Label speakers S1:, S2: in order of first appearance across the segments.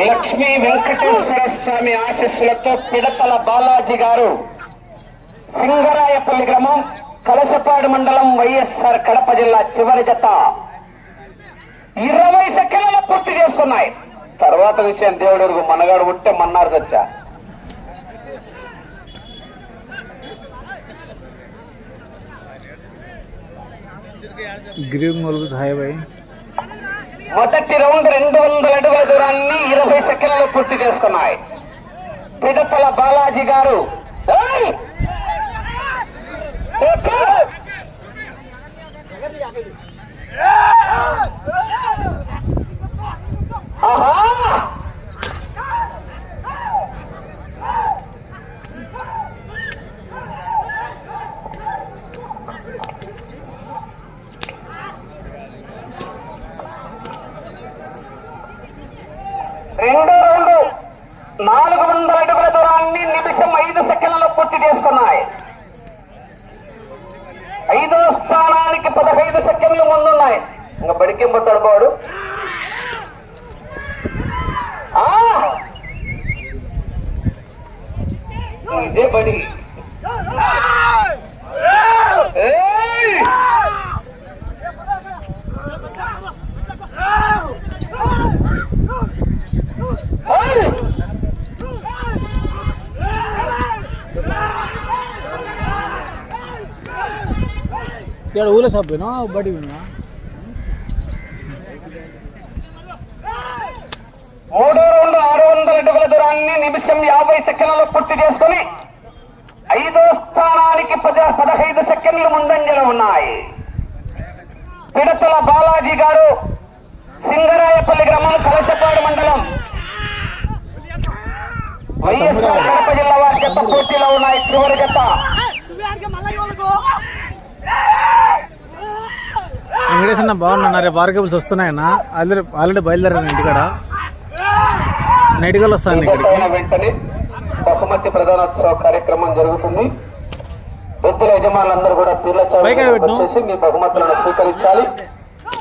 S1: లక్ష్మీ వెంకటేశ్వర స్వామి ఆశీస్సులతో పిడతల బాలాజీ గారు సింగరాయపల్లి గ్రామం కలసపాడు మండలం వైఎస్ఆర్ కడప జిల్లా చివరి జత. ఇరవై పూర్తి చేసుకున్నాయి. తర్వాత విషయం దేవుడు మనగాడు ఉంటే మన్నారు తెచ్చా.
S2: గ్రీన్ హాయ్
S1: మొదటి రౌండ్ రెండు వందల అడుగుల దూరాన్ని ఇరవై సెకండ్లు పూర్తి చేసుకున్నాయి. పిడతల బాలాజీ గారు. ఏయ్! से बड़ी ಎರಡು ಊಲ ಸಬ್ಬು ಬಡಿ ಬಿಡ సెకండ్లలో పూర్తి చేసుకుని ఐదో స్థానానికి పద పదహైదు సెకండ్లు ముందంజలో ఉన్నాయి. పిడతల బాలాజీ గారు సింగరాయపల్లి గ్రామం కలశపాడు మండలం. వైఎస్ఆర్ కడప జిల్లా వారి జత పోటీలో ఉన్నాయి. చివరి జత.
S2: వెంకటేశ్వర బాగున్నా రేపు ఆర్కేబుల్స్ వస్తున్నాయన్నా. ఆల్రెడీ ఆల్రెడీ బయలుదేరాను ఇంటికాడ. నైట్ కల్లా వస్తాను ఇక్కడికి.
S1: బహుమతి ప్రధానోత్సవ కార్యక్రమం జరుగుతుంది. వృద్ధుల యజమానులందరూ కూడా పీర్ల. వచ్చేసి మీ బహుమతులను స్వీకరించాలి.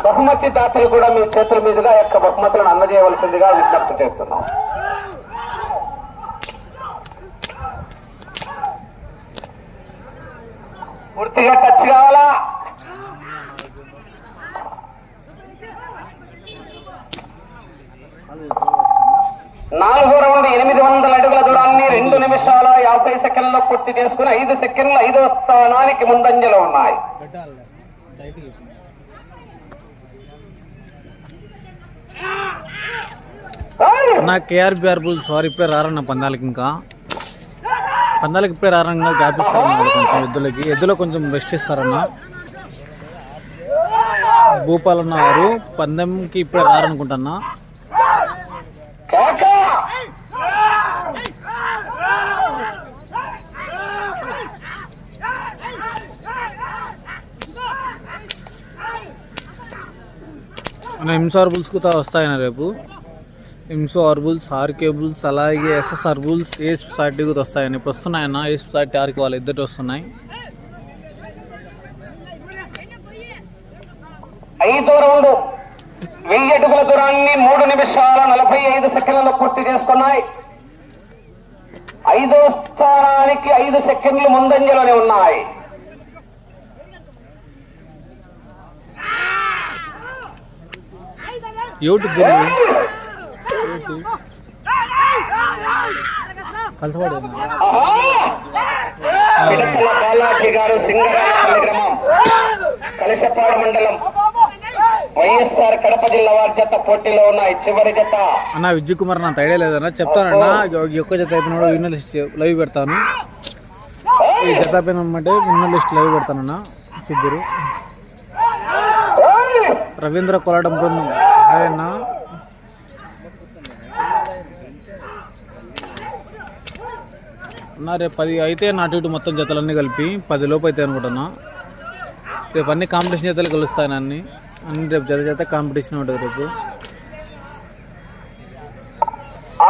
S1: బహుమతి దాతలు కూడా మీ చేతుల మీదుగా యొక్క బహుమతులను అందజేయవలసిందిగా విజ్ఞప్తి చేస్తున్నాం. పూర్తిగా టచ్ కావాలా? నాలుగో రౌండ్ ఎనిమిది వందల అడుగుల దూరాన్ని రెండు నిమిషాల యాభై సెకండ్లో పూర్తి చేసుకుని ఐదు సెకండ్లు ఐదో స్థానానికి ముందంజలో ఉన్నాయి.
S2: నా కేఆర్బిఆర్ బుల్ సారీ ఇప్పుడే రారన్న పందాలకి ఇంకా. పందాలకి పేరు రారన్న గ్యాప్ ఇస్తారన్న కొంచెం ఎద్దులకి. ఎద్దులో కొంచెం రెస్ట్ ఇస్తారన్న. భూపాలన్న వారు పందెంకి ఇప్పుడే రారనుకుంటున్నా మన హింస ఆర్బుల్స్ కూడా వస్తాయన్న రేపు. హింసో ఆర్బుల్స్ ఆర్కేబుల్స్ అలాగే ఎస్ఎస్ ఆర్బుల్స్ ఏఎస్పీ సార్టీ కూడా వస్తాయన్న ఇప్పుడు వస్తున్నాయన్న. ఏఎస్పీ సార్టీ ఆర్కే వాళ్ళు ఇద్దరు వస్తున్నాయి.
S1: ఐదో రౌండ్ వెయ్యి అడుగుల దూరాన్ని మూడు నిమిషాల నలభై ఐదు సెకండ్లలో పూర్తి చేసుకున్నాయి ఐదో స్థానానికి ఐదు సెకండ్లు ముందంజలోనే ఉన్నాయి.
S2: యూట్యూబ్ గెలి కలిసిపడి
S1: పిడతల బాలాజీ గారు సింగరాయపల్లి గ్రామం కలశపాడు మండలం వైఎస్ఆర్ కడప జిల్లా వారి జత పోటీలో ఉన్నాయి. చివరి జత.
S2: అన్న విజయ్ కుమార్ నాకు ఐడియా లేదన్న. చెప్తానన్నా ఒక్క జత అయిపోయినాడు విన్నర్ లిస్ట్ లైవ్ పెడతాను. ఈ జత అయిపోయినమంటే విన్నర్ లిస్ట్ లైవ్ పెడతానన్న. సిద్ధురు! రవీంద్ర కోలాటం బృందం. హాయ్ రేపు పది అయితే నాటు ఇటు మొత్తం జతలన్నీ కలిపి పది లోపు అయితే అనుకుంటున్నా. రేపు అన్ని కాంపిటీషన్ జతలు కలుస్తాను అన్ని. అన్ని రేపు జత జత కాంపిటీషన్ ఉంటుంది రేపు.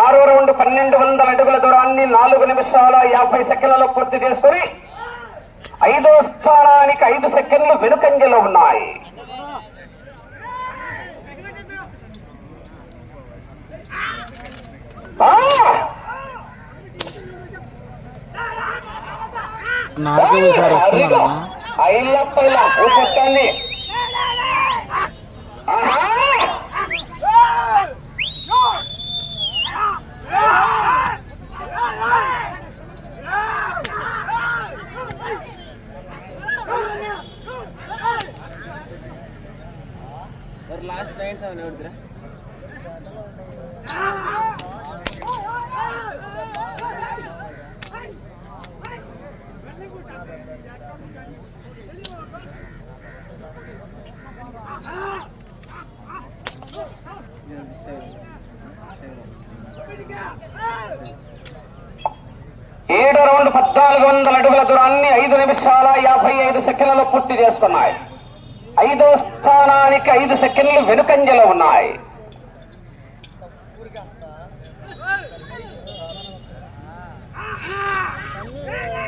S1: ఆరో రౌండ్ పన్నెండు వందల అడుగుల దూరాన్ని నాలుగు నిమిషాల యాభై సెకండ్లలో పూర్తి చేసుకుని ఐదో స్థానానికి ఐదు సెకండ్లు వెనుకంజలో ఉన్నాయి. ఆ!
S2: నాలుగు సార్
S1: ఊపొచ్చండి
S3: లాస్ట్ నైన్ సెవెన్
S1: నాలుగు వందల అడుగుల దూరాన్ని ఐదు నిమిషాల యాభై ఐదు సెకండ్లలో పూర్తి చేస్తున్నాయి ఐదో స్థానానికి ఐదు సెకండ్లు వెనుకంజలో ఉన్నాయి Yeah!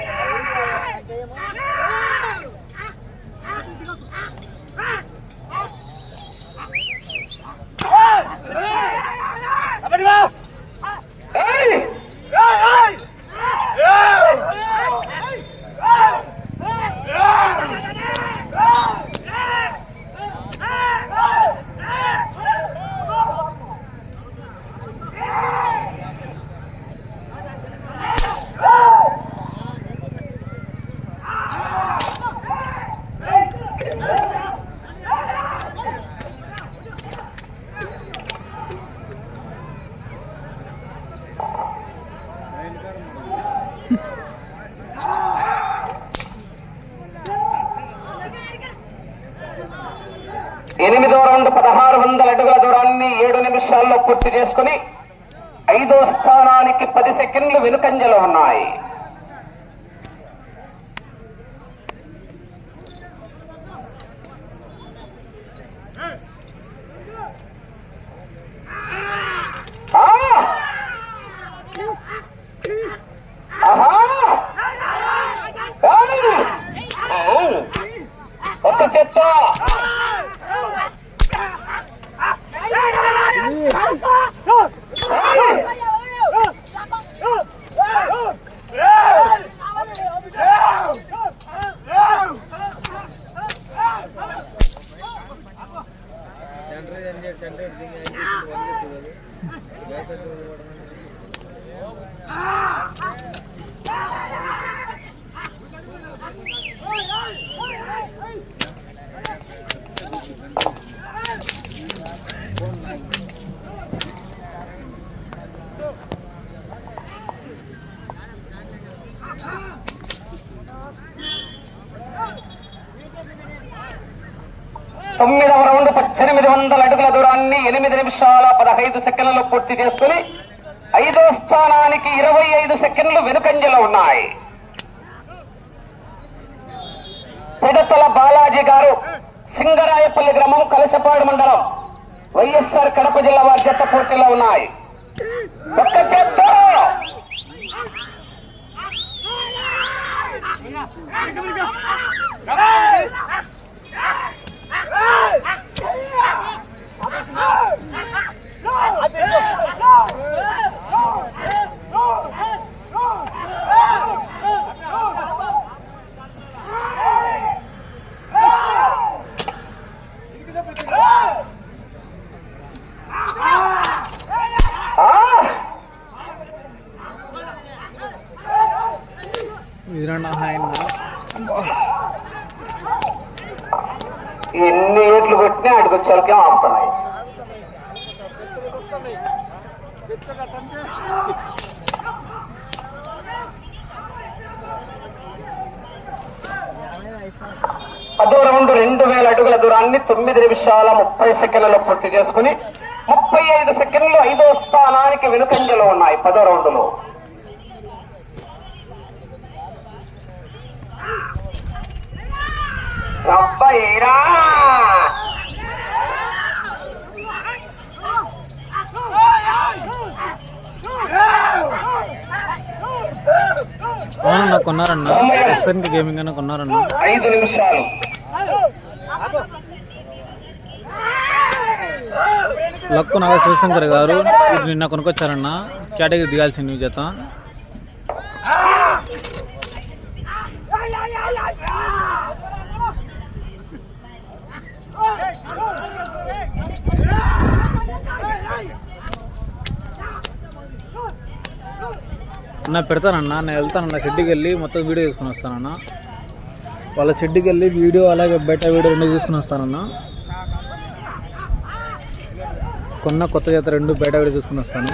S1: ఎనిమిదో రౌండ్ పదహారు వందల అడుగుల దూరాన్ని ఏడు నిమిషాల్లో పూర్తి చేసుకుని ఐదో స్థానానికి పది సెకండ్లు వెనుకంజలో ఉన్నాయి. years and. ఎనిమిది వందల అడుగుల దూరాన్ని ఎనిమిది నిమిషాల పదహైదు సెకండ్లలో పూర్తి చేసుకుని ఐదో స్థానానికి ఇరవై ఐదు సెకండ్లు వెనుకంజలో ఉన్నాయి. పిడతల బాలాజీ గారు సింగరాయపల్లి గ్రామం కలసపాడు మండలం వైఎస్ఆర్ కడప జిల్లా వారి జట్ట పోటీలో ఉన్నాయి. ఒక్క చేత్తో No! I పదో రౌండ్ రెండు వేల అడుగుల దూరాన్ని తొమ్మిది నిమిషాల ముప్పై సెకండ్లలో పూర్తి చేసుకుని ముప్పై ఐదు సెకండ్లు ఐదో స్థానానికి వెనుకంజలో ఉన్నాయి పదో రౌండ్లో అబ్బాయిరా
S2: అవునన్నా కొన్నారన్నా. ఎస్ఎన్కి గేమింగ్ అన్న కొన్నారన్నా.
S1: ఐదు నిమిషాలు.
S2: లక్కు నాగ శివశంకర్ గారు నిన్న కొనుక్కొచ్చారన్న. కేటగిరీ దిగాల్సింది ఈ జత. అన్న పెడతానన్నా నేను వెళ్తానన్న షెడ్కి వెళ్ళి మొత్తం వీడియో తీసుకుని వస్తానన్న. వాళ్ళ షెడ్కి వెళ్ళి వీడియో అలాగే బయట వీడియో రెండు తీసుకుని వస్తానన్న. కొన్న కొత్త చేత రెండు బయట వీడియో తీసుకుని వస్తాను.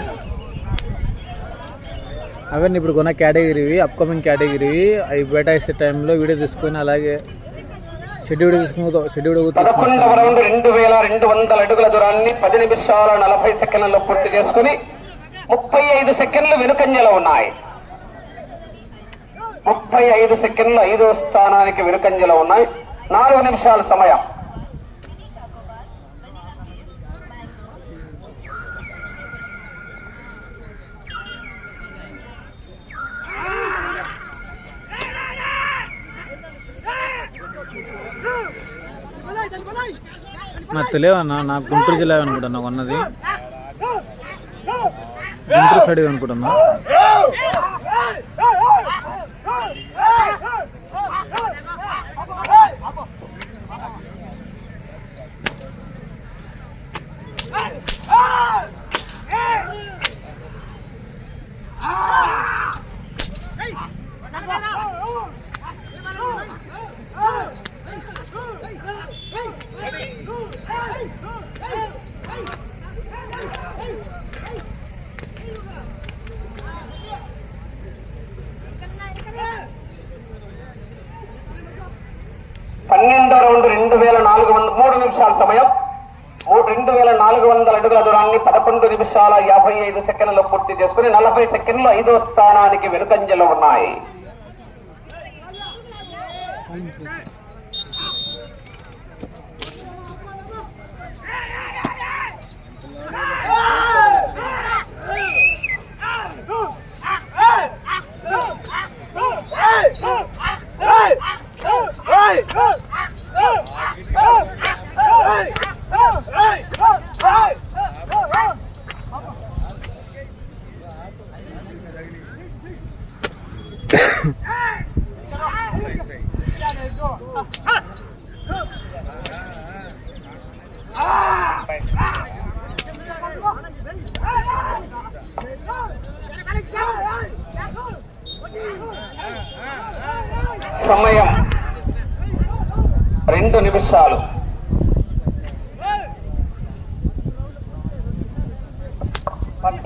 S2: అవన్నీ ఇప్పుడు కొన్న కేటగిరీవి అప్కమింగ్ కేటగిరీవి. అవి బయట వేసే టైంలో వీడియో తీసుకొని అలాగే షెడ్ వీడియో తీసుకుని షెడ్ తీసుకుని
S1: పదకొండవ రౌండ్ రెండు వేల రెండు వందల అడుగుల దూరాన్ని పది నిమిషాల నలభై సెకండ్లలో పూర్తి చేసుకుని ముప్పై ఐదు సెకండ్లు వెనుకంజలో ఉన్నాయి. ముప్పై ఐదు సెకండ్లు ఐదో స్థానానికి వెనుకంజలో ఉన్నాయి. నాలుగు నిమిషాల సమయం.
S2: నాకు తెలియదు అన్న నాకు గుంటూరు జిల్లా అనుకుంటున్నా కొన్నది గుంటూరు సైడ్ అనుకుంటున్నా
S1: పన్నెండో రౌండ్ రెండు వేల నాలుగు వందల మూడు నిమిషాల సమయం మూడు రెండు వేల నాలుగు వందల అడుగుల దూరాన్ని పదకొండు నిమిషాల యాభై ఐదు సెకండ్లలో పూర్తి చేసుకుని నలభై సెకండ్లు ఐదో స్థానానికి వెనుకంజలో ఉన్నాయి సమయం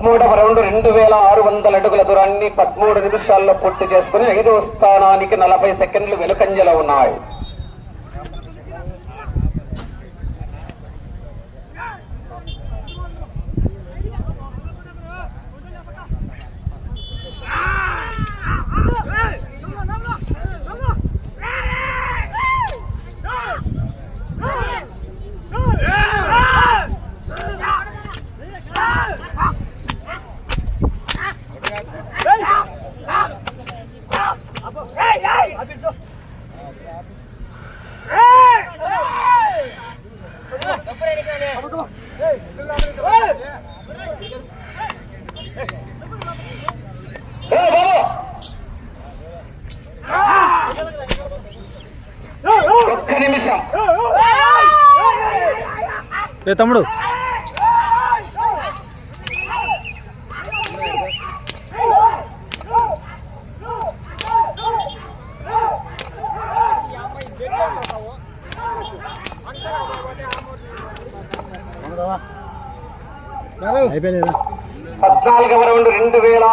S1: మూడవ రౌండ్ రెండు వేల ఆరు వందల అడుగుల దూరాన్ని పదమూడు నిమిషాల్లో పూర్తి చేసుకుని ఐదో స్థానానికి నలభై సెకండ్లు వెనుకంజలో ఉన్నాయి. ఏ
S2: తమ్ముడు?
S1: పద్నాలుగవ రౌండ్ రెండు వేల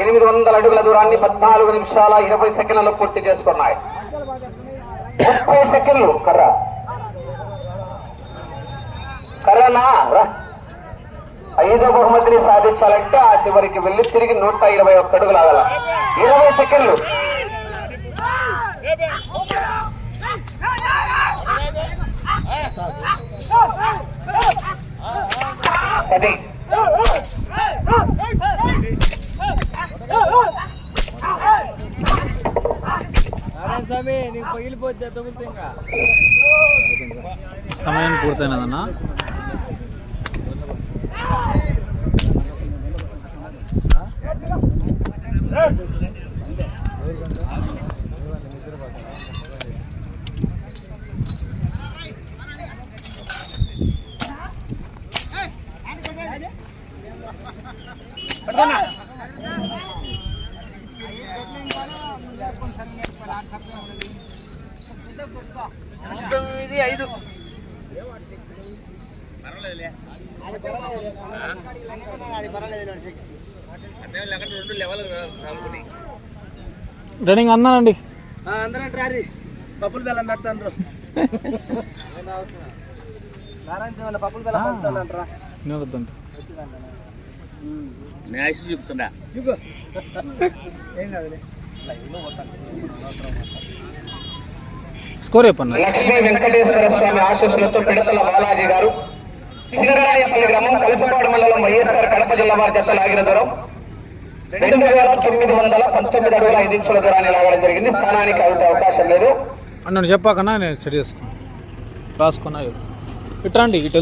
S1: ఎనిమిది వందల అడుగుల దూరాన్ని పద్నాలుగు నిమిషాల ఇరవై సెకండ్లలో పూర్తి చేసుకున్నాయి. ముప్పై సెకండ్లు కర్ర. కర్రనా రా. ఐదో బహుమతిని సాధించాలంటే ఆ చివరికి వెళ్ళి తిరిగి నూట ఇరవై ఒక్క అడుగులు ఆగాల. ఇరవై సెకండ్లు. అది
S2: సమయం పూర్తయినదన్న
S3: తొమ్మిది ఐదు
S2: రన్నింగ్ అందానండి.
S3: అందరం రారి పప్పులు బెల్లం పెడతాను నారాయణ దేవుని పప్పులు బెల్లం పెడతానంటరా.
S2: నేను వద్దంట
S3: చూపు ఏం కాదులే.
S2: స్కోర్ చెప్పన్నా
S1: లక్ష్మీ వెంకటేశ్వర స్వామి ఆశీస్సులతో పిడతల బాలాజీ గారు. సింగరాయపల్లి గ్రామం కలసపాడు మండలం వైఎస్ఆర్ కడప జిల్లా వారి జత లాగిన దూరం. రెండు వేల తొమ్మిది వందల పంతొమ్మిది అడుగుల ఐదు ఇంచుల దూరాన్ని రావడం జరిగింది. స్థానానికి అవుతే అవకాశం లేదు.
S2: అన్న చెప్పాకన్నా నేను సెట్ చేసుకున్నాను రాసుకున్నా ఇట్రండి ఇటు